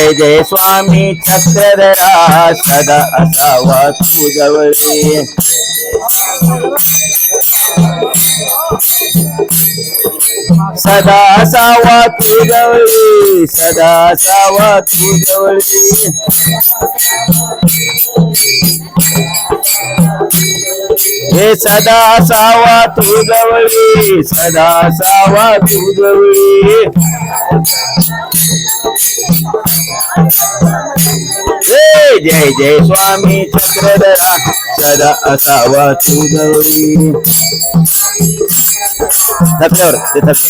जय जय स्वामी चक्रधरा सदा असावा तुझवळे सदा असावा तुझवळे सदा असावा तुझवळे हे सदा असावा तुझवळे सदा असावा तुझवळे जय जय जय स्वामी चक्रधरा सदा असावा तू गौरी थपल्यावर ते थप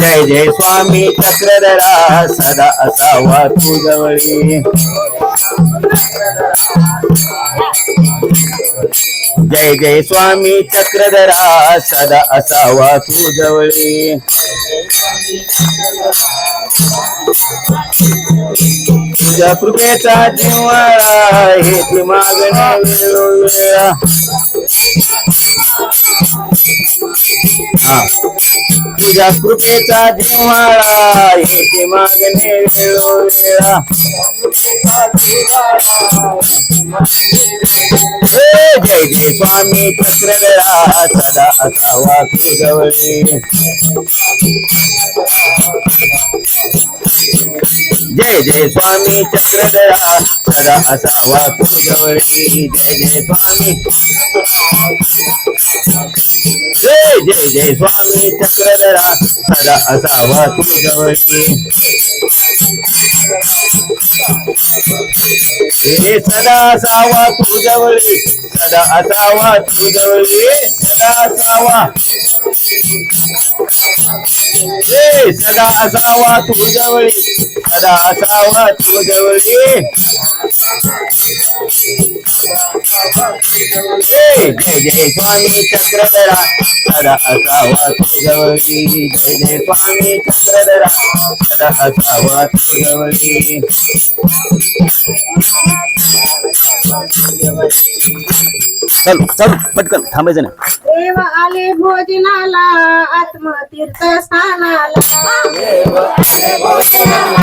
जय जय स्वामी चक्रधरा सदा असावा तुझवळी जय जय स्वामी चक्रधरा सदा असावा तुझवळी तुझ्या कृपेचा जिव्हाळा हे ती मागण्या वेळोवेळा. हा. तुझ्या कृपेचा जिव्हाळा हे मागणे वेळोवेळा हो, जय जय स्वामी चक्रधरा सदा असावा तुझवळी जय जय स्वामी चक्रधरा सदा असावा तुझवळी जय जय स्वामी. जय जय जय स्वामी चक्रधरा सदा असावा तुझवळी हे सदा असावा तुझवळी सदा असावा तुझवळी सदा असावा. हे सदा असावा तुझवळी सदा असावा तुझवळी जय जय जय स्वामी चक्रधरा सदा असावा तुझवळी जय जय स्वामी चक्रधरा सदा असावा तुझवळी चल चल पटकन थांबायचं ना देव आले भोजनाला आत्मतीर्थ स्थानाला. देव आले भोजनाला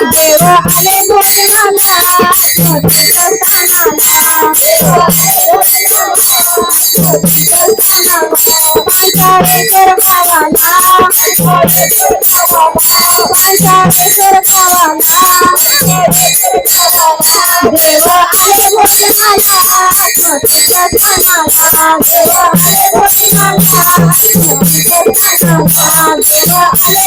देवा हरे भोलनाला ज्योति जगदानाला देवा हरे भोलनाला ज्योति जगदानाला पंचाळेश्वर देवा हरे भोलनाला ज्योति देवा हरे भोलनाला ज्योति देवा हरे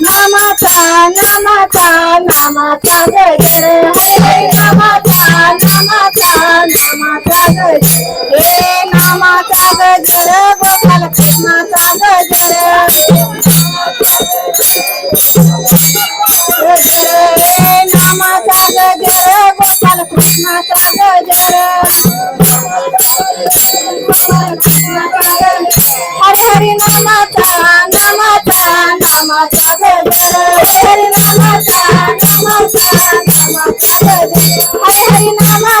Namata, Namata, Namata, Hey Namata, Namata, Namata, Hey Namata, Gopala Krishna, Namata, Gopala Krishna, Hari नमता नमता नमता भगल हरि नमता नमता नमता भगल हरि हरि नमता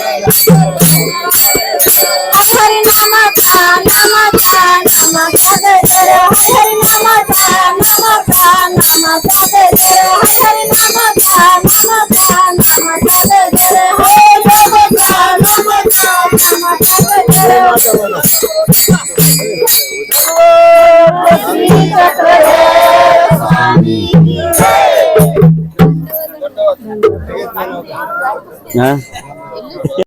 हरे हरी नामाचा नामाचा नामाचा गजर हरे हरी नामाचा नामाचा नामाचा गजर हरे हरी नामाचा नामाचा नामाचा गजर हे देवाचा नामाचा नामाचा गजर श्री चक्रधर स्वामी की जय. हा